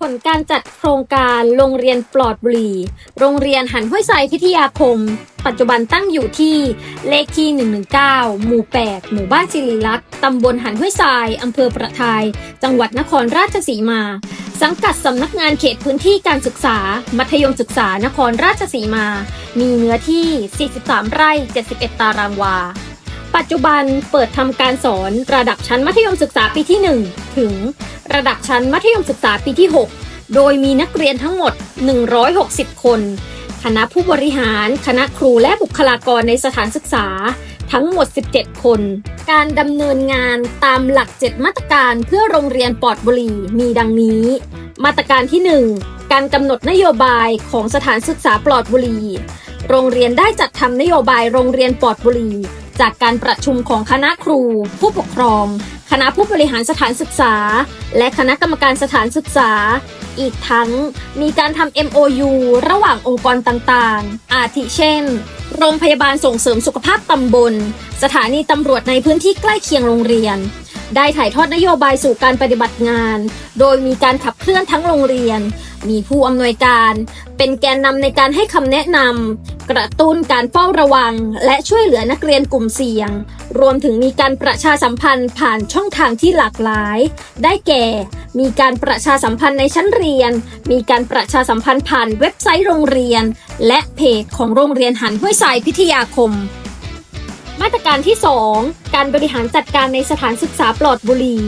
ผลการจัดโครงการโรงเรียนปลอดบุหรี่ โรงเรียนหันห้วยทรายพิทยาคม ปัจจุบันตั้งอยู่ที่เลขที่ 119 หมู่ 8 หมู่บ้านศิริลักษ์ตำบลหันห้วยทรายอำเภอประทาย จังหวัดนครราชสีมา สังกัดสำนักงานเขตพื้นที่การศึกษา มัธยมศึกษานครราชสีมา มีเนื้อที่ 43 ไร่ 71 ตารางวาปัจจุบันเปิดทำการสอนระดับชั้นมัธยมศึกษาปีที่ 1 ถึง ระดับชั้นมัธยมศึกษาปีที่ 6 โดยมีนักเรียนทั้งหมด 160 คน คณะผู้บริหาร คณะครูและบุคลากรในสถานศึกษาทั้งหมด 17 คน การดำเนินงานตามหลัก 7 มาตรการเพื่อโรงเรียนปลอดบุหรี่มีดังนี้ มาตรการที่ 1 การกำหนดนโยบายของสถานศึกษาปลอดบุหรี่ โรงเรียนได้จัดทำนโยบายโรงเรียนปลอดบุหรี่ จากการประชุมของคณะครู ผู้ปกครอง คณะผู้บริหารสถานศึกษา และคณะกรรมการสถานศึกษา อีกทั้งมีการทำ MOU ระหว่างองค์กรต่างๆ อาทิเช่น โรงพยาบาลส่งเสริมสุขภาพตำบล สถานีตำรวจในพื้นที่ใกล้เคียงโรงเรียน ได้ถ่ายทอดนโยบายสู่การปฏิบัติงาน โดยมีการขับเคลื่อนทั้งโรงเรียน มีผู้อำนวยการ เป็นแกนนำในการให้คำแนะนำกระตุ้นการเฝ้าระวัง และช่วยเหลือนักเรียนกลุ่มเสี่ยง รวมถึงมีการประชาสัมพันธ์ผ่านช่องทางที่หลากหลาย ได้แก่ มีการประชาสัมพันธ์ในชั้นเรียน มีการประชาสัมพันธ์ผ่านเว็บไซต์โรงเรียน และเพจของโรงเรียนหันห้วยทรายพิทยาคม มาตรการที่ 2 การบริหารจัดการในสถานศึกษาปลอดบุหรี่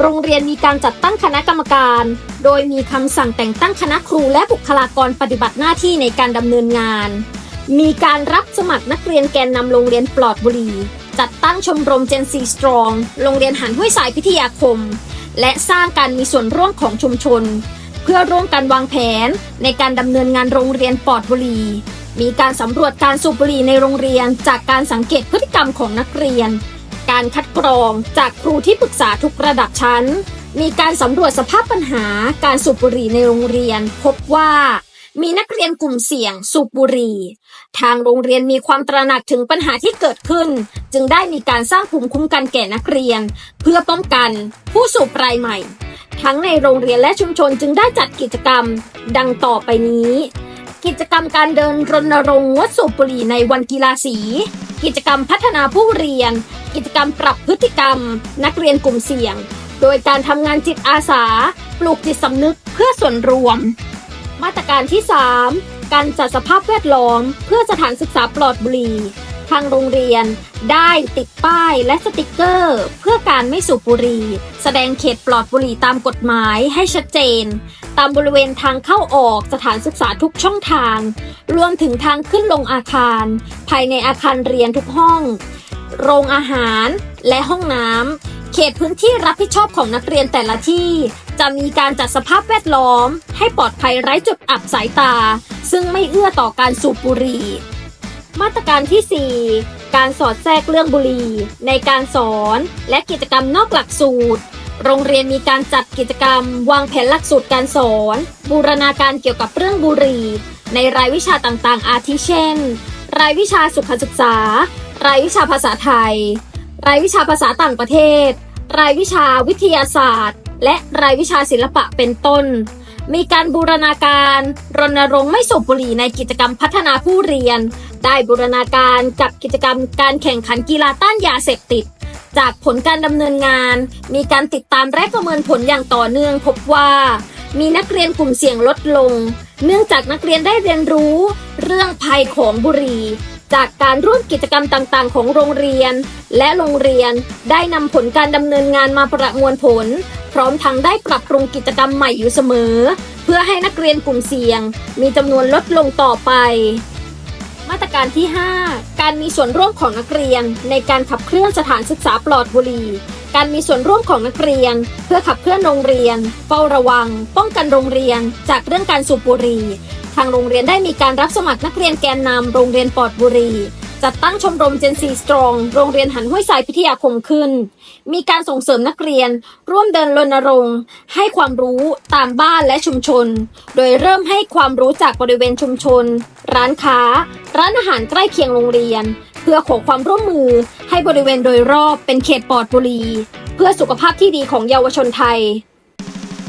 โรงเรียนมีการจัดตั้งคณะกรรมการ โดยมีคำสั่งแต่งตั้งคณะครูและบุคลากรปฏิบัติหน้าที่ในการดำเนินงาน มีการรับสมัครนักเรียนแกนนำโรงเรียนปลอดบุหรี่ จัดตั้งชมรม Gen C Strong โรงเรียนหันห้วยสายพิทยาคม และสร้างการมีส่วนร่วมของชุมชน เพื่อร่วมกันวางแผนในการดำเนินงานโรงเรียนปลอดบุหรี่ มีการสำรวจการสูบบุหรี่ในโรงเรียน จากการสังเกตพฤติกรรมของนักเรียน การคัดกรองจากครูที่ปรึกษาทุกระดับชั้น มีการสำรวจสภาพปัญหาการสูบบุหรี่ในโรงเรียน พบว่ามีนักเรียนกลุ่มเสี่ยงสูบบุหรี่ ทางโรงเรียนมีความตระหนักถึงปัญหาที่เกิดขึ้น จึงได้มีการสร้างภูมิคุ้มกันแก่นักเรียน เพื่อป้องกันผู้สูบรายใหม่ ทั้งในโรงเรียนและชุมชนจึงได้จัดกิจกรรม ดังต่อไปนี้ กิจกรรมการเดินรณรงค์งดสูบบุหรี่ในวันกีฬาสี กิจกรรมพัฒนาผู้เรียน กิจกรรมปรับพฤติกรรม นักเรียนกลุ่มเสี่ยง โดยการทำงานจิตอาสา ปลูกจิตสำนึกเพื่อส่วนรวม มาตรการที่ 3 การจัดสภาพแวดล้อม เพื่อสถานศึกษาปลอดบุหรี่ ทางโรงเรียนได้ติดป้ายและสติกเกอร์ เพื่อการไม่สูบบุหรี่แสดงเขตปลอดบุหรี่ตามกฎหมายให้ชัดเจน ตามบริเวณทางเข้าออกสถานศึกษาทุกช่องทาง รวมถึงทางขึ้นลงอาคาร ภายในอาคารเรียนทุกห้อง โรงอาหารและห้องน้ำเขตพื้นที่รับผิดชอบของนักเรียนแต่ละที่ จะมีการจัดสภาพแวดล้อม ให้ปลอดภัยไร้จุดอับสายตา ซึ่งไม่เอื้อต่อการสูบบุหรี่ มาตรการที่ 4 การสอดแทรกเรื่องบุหรี่ในการสอนและกิจกรรมนอกหลักสูตร โรงเรียนมีการจัดกิจกรรม วางแผนหลักสูตรการสอน บูรณาการเกี่ยวกับเรื่องบุหรี่ ในรายวิชาต่างๆ อาทิเช่น รายวิชาสุขศึกษา รายวิชาภาษาไทย รายวิชาภาษาต่างประเทศ รายวิชาวิทยาศาสตร์ และรายวิชาศิลปะเป็นต้น มีการบูรณาการรณรงค์ไม่สูบบุหรี่ในกิจกรรมพัฒนาผู้เรียน ได้บูรณาการกับกิจกรรมการแข่งขันกีฬาต้านยาเสพติด จากผลการดำเนินงาน มีการติดตามและประเมินผลอย่างต่อเนื่องพบว่า มีนักเรียนกลุ่มเสี่ยงลดลง เนื่องจากนักเรียนได้เรียนรู้ เรื่องภัยของบุหรี่ จากการร่วมกิจกรรมต่างๆ ของโรงเรียน และโรงเรียนได้นำผลการดำเนินงานมาประมวลผล พร้อมทั้งได้ปรับปรุงกิจกรรมใหม่อยู่เสมอ เพื่อให้นักเรียนกลุ่มเสี่ยง มีจำนวนลดลงต่อไป มาตรการที่ 5 การมีส่วนร่วมของนักเรียน ในการขับเคลื่อนสถานศึกษาปลอดบุหรี่การมีส่วนร่วมของนักเรียน เพื่อขับเคลื่อนโรงเรียน เฝ้าระวัง ป้องกันโรงเรียน จากเรื่องการสูบบุหรี่ ทางโรงเรียนได้มีการรับสมัครนักเรียนแกนนำโรงเรียนปอดบุรี จัดตั้งชมรม Gen C Strong โรงเรียนหันห้วยทรายพิทยาคมขึ้น มีการส่งเสริมนักเรียน ร่วมเดินรณรงค์ ให้ความรู้ตามบ้านและชุมชน โดยเริ่มให้ความรู้จากบริเวณชุมชน ร้านค้า ร้านอาหารใกล้เคียงโรงเรียน เพื่อขอความร่วมมือให้บริเวณโดยรอบเป็นเขตปอดบุรี เพื่อสุขภาพที่ดีของเยาวชนไทย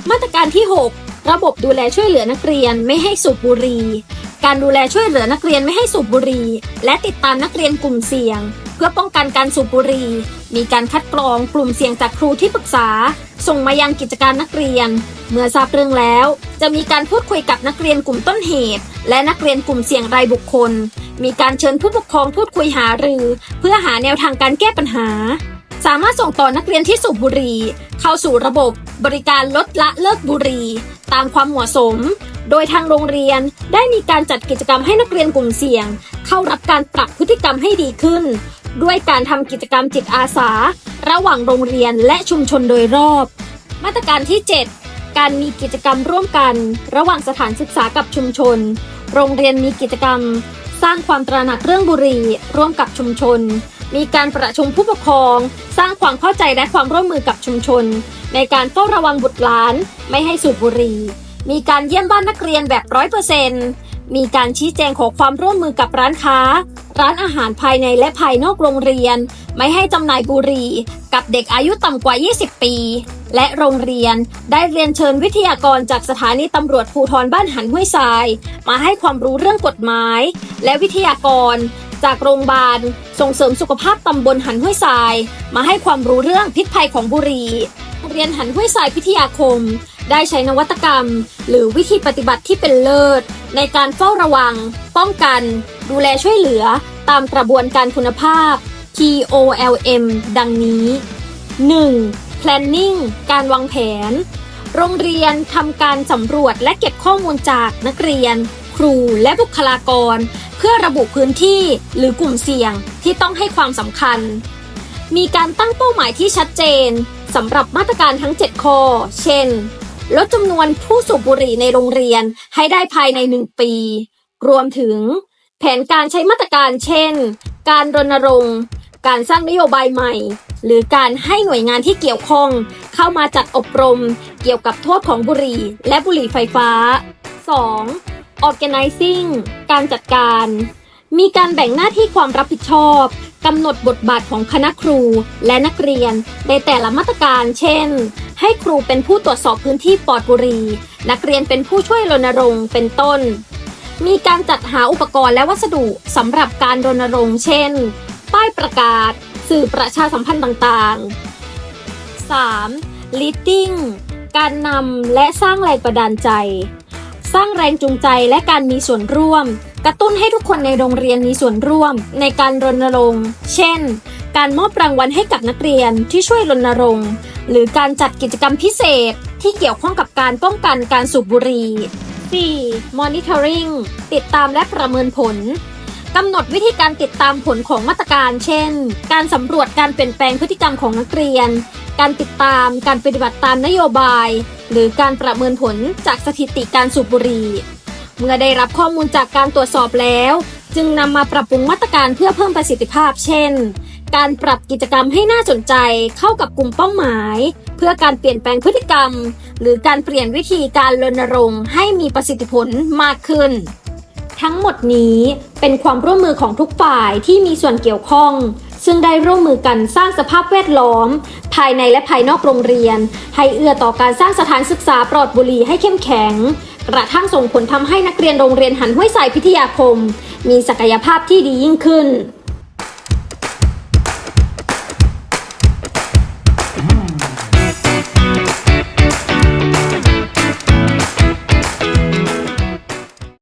มาตรการที่ 6 ระบบดูแลช่วยเหลือนักเรียนไม่ให้สูบบุหรี่ การดูแลช่วยเหลือนักเรียนไม่ให้สูบบุหรี่ และติดตามนักเรียนกลุ่มเสี่ยง เพื่อป้องกันการสูบบุหรี่ มีการคัดกรองกลุ่มเสี่ยงจากครูที่ปรึกษา ส่งมายังกิจการนักเรียน เมื่อทราบเรื่องแล้ว จะมีการพูดคุยกับนักเรียนกลุ่มต้นเหตุ และนักเรียนกลุ่มเสี่ยงรายบุคคล มีการเชิญผู้ปกครองพูดคุยหารือ เพื่อหาแนวทางการแก้ปัญหา สามารถส่งต่อนักเรียนที่สูบบุหรี่เข้าสู่ระบบบริการลดละเลิกบุหรี่ตามความเหมาะสม โดยทางโรงเรียนได้มีการจัดกิจกรรมให้นักเรียนกลุ่มเสี่ยง เข้ารับการปรับพฤติกรรมให้ดีขึ้น ด้วยการทำกิจกรรมจิตอาสา ระหว่างโรงเรียนและชุมชนโดยรอบ มาตรการที่ 7 การมีกิจกรรมร่วมกัน ระหว่างสถานศึกษากับชุมชน โรงเรียนมีกิจกรรม สร้างความตระหนักเรื่องบุหรี่ร่วมกับชุมชน มีการประชุมผู้ปกครอง สร้างความเข้าใจและความร่วมมือกับชุมชน ในการเฝ้าระวังบุตรหลาน ไม่ให้สูบบุหรี่ มีการเยี่ยมบ้านนักเรียนแบบร้อยเปอร์เซ็นต์มีการชี้แจงขอความร่วมมือกับร้านค้า ร้านอาหารภายในและภายนอกโรงเรียน ไม่ให้จำหน่ายบุหรี่ กับเด็กอายุต่ำกว่า 20 ปี และโรงเรียนได้เรียนเชิญวิทยากรจากสถานีตำรวจภูธรบ้านหันห้วยทราย มาให้ความรู้เรื่องกฎหมาย และวิทยากร จากโรงพยาบาลส่งเสริมสุขภาพตำบลหันห้วยทราย มาให้ความรู้เรื่องพิษภัยของบุหรี่โรงเรียนหันห้วยทรายพิทยาคม ได้ใช้นวัตกรรม หรือวิธีปฏิบัติที่เป็นเลิศ ในการเฝ้าระวัง ป้องกัน ดูแลช่วยเหลือ ตามกระบวนการคุณภาพ TOLM ดังนี้ 1. planning การวางแผน โรงเรียนทำการสำรวจและเก็บข้อมูลจากนักเรียน ครูและบุคลากร เพื่อระบุพื้นที่หรือกลุ่มเสี่ยงที่ต้องให้ความสำคัญ มีการตั้งเป้าหมายที่ชัดเจนสำหรับมาตรการทั้ง 7 ข้อ เช่น ลดจำนวนผู้สูบบุหรี่ในโรงเรียนให้ได้ภายใน 1 ปี รวมถึง แผนการใช้มาตรการเช่น การรณรงค์ การสร้างนโยบายใหม่ หรือการให้หน่วยงานที่เกี่ยวข้อง เข้ามาจัดอบรม เกี่ยวกับโทษของบุหรี่ และบุหรี่ไฟฟ้า 2. Organizing การจัดการ มีการแบ่งหน้าที่ความรับผิดชอบกำหนดบทบาทของคณะครูและนักเรียนในแต่ละมาตรการ เช่น ให้ครูเป็นผู้ตรวจสอบพื้นที่ปลอดบุหรี่นักเรียนเป็นผู้ช่วยรณรงค์เป็นต้น มีการจัดหาอุปกรณ์และวัสดุสำหรับการรณรงค์ เช่น ป้ายประกาศ สื่อประชาสัมพันธ์ต่างๆ 3. leading การนำและสร้างแรงบันดาลใจ สร้างแรงจูงใจและการมีส่วนร่วม กระตุ้นให้ทุกคนในโรงเรียนมีส่วนร่วม ในการรณรงค์ เช่น การมอบรางวัลให้กับนักเรียนที่ช่วยรณรงค์ หรือการจัดกิจกรรมพิเศษที่เกี่ยวข้องกับการป้องกันการสูบบุหรี่ 4. monitoring ติดตามและประเมินผล กำหนดวิธีการติดตามผลของมาตรการ เช่น การสำรวจการเปลี่ยนแปลงพฤติกรรมของนักเรียน การติดตามการปฏิบัติตามนโยบาย หรือการประเมินผลจากสถิติการสูบบุหรี่ เมื่อได้รับข้อมูลจากการตรวจสอบแล้ว จึงนำมาปรับปรุงมาตรการเพื่อเพิ่มประสิทธิภาพ เช่น การปรับกิจกรรมให้น่าสนใจเข้ากับกลุ่มเป้าหมาย เพื่อการเปลี่ยนแปลงพฤติกรรม หรือการเปลี่ยนวิธีการรณรงค์ให้มีประสิทธิผลมากขึ้น ทั้งหมดนี้เป็นความร่วมมือของทุกฝ่ายที่มีส่วนเกี่ยวข้อง ซึ่งได้ร่วมมือกันสร้างสภาพแวดล้อม ภายในและภายนอกโรงเรียน ให้เอื้อต่อการสร้างสถานศึกษาปลอดบุหรี่ให้เข้มแข็ง กระทั่งส่งผลทำให้นักเรียนโรงเรียนหันห้วยสายพิทยาคม มีศักยภาพที่ดียิ่งขึ้น